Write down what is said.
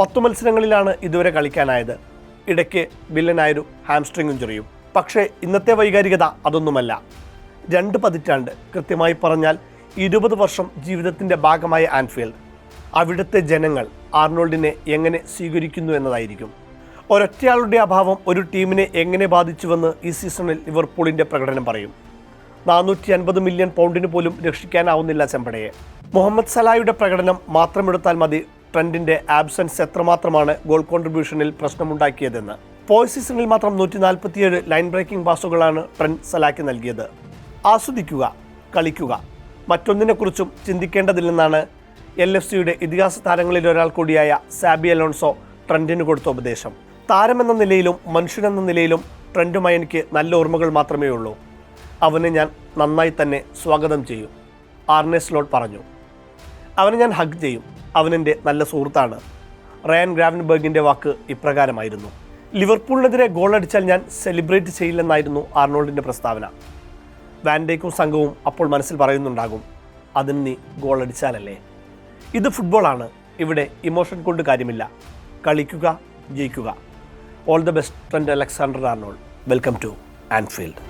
പത്തു മത്സരങ്ങളിലാണ് ഇതുവരെ കളിക്കാനായത്. ഇടയ്ക്ക് വില്ലനായൊരു ഹാംസ്ട്രിങ് ഇഞ്ചുറിയും പക്ഷേ ഇന്നത്തെ വൈകാരികത അതൊന്നുമല്ല. രണ്ട് പതിറ്റാണ്ട് കൃത്യമായി പറഞ്ഞാൽ ഇരുപത് വർഷം ജീവിതത്തിന്റെ ഭാഗമായ ആൻഫീൽഡ് അവിടുത്തെ ജനങ്ങൾ ആർണോൾഡിനെ എങ്ങനെ സ്വീകരിക്കുന്നു എന്നതായിരിക്കും. ഒരൊറ്റയാളുടെ അഭാവം ഒരു ടീമിനെ എങ്ങനെ ബാധിച്ചുവെന്ന് ഈ സീസണിൽ ലിവർപൂളിന്റെ പ്രകടനം പറയും. നാനൂറ്റി അൻപത് മില്യൺ പൗണ്ടിന് പോലും രക്ഷിക്കാനാവുന്നില്ല ചെമ്പടയെ. മുഹമ്മദ് സലായുടെ പ്രകടനം മാത്രമെടുത്താൽ മതി ട്രെൻഡിന്റെ ആബ്സെൻസ് എത്രമാത്രമാണ് ഗോൾ കോൺട്രിബ്യൂഷനിൽ പ്രശ്നമുണ്ടാക്കിയതെന്ന്? പോയ സീസണിൽ മാത്രം നൂറ്റി നാൽപ്പത്തിയേഴ് ലൈൻ ബ്രേക്കിംഗ് പാസുകളാണ് ട്രെൻഡ് സലാക്കി നൽകിയത്. ആസ്വദിക്കുക കളിക്കുക മറ്റൊന്നിനെക്കുറിച്ചും ചിന്തിക്കേണ്ടതില്ലെന്നാണ് എൽ എഫ് സിയുടെ ഇതിഹാസ താരങ്ങളിൽ ഒരാൾ കൂടിയായ സാബി അലോൺസോ ട്രെൻഡിന് കൊടുത്ത ഉപദേശം. താരമെന്ന നിലയിലും മനുഷ്യനെന്ന നിലയിലും ട്രെൻഡുമായി എനിക്ക് നല്ല ഓർമ്മകൾ മാത്രമേ ഉള്ളൂ അവനെ ഞാൻ നന്നായി തന്നെ സ്വാഗതം ചെയ്യും. ആർനെ ലോഡ് പറഞ്ഞു. അവനെ ഞാൻ ഹഗ് ചെയ്യും. അവനെന്റെ നല്ല സുഹൃത്താണ്. റയൻ ഗ്രാവൻബർഗിന്റെ വാക്ക് ഇപ്രകാരമായിരുന്നു. ലിവർപൂളിനെതിരെ ഗോൾ അടിച്ചാൽ ഞാൻ സെലിബ്രേറ്റ് ചെയ്യില്ലെന്നായിരുന്നു ആർണോൾഡിന്റെ പ്രസ്താവന. വാൻഡേക്കും സംഘവും അപ്പോൾ മനസ്സിൽ പറയുന്നുണ്ടാകും അതിന് നീ ഗോൾ അടിച്ചാലല്ലേ? ഇത് ഫുട്ബോളാണ് ഇവിടെ ഇമോഷൻ കൊണ്ട് കാര്യമില്ല. കളിക്കുക ജയിക്കുക. All the best friend Alexander Arnold welcome to Anfield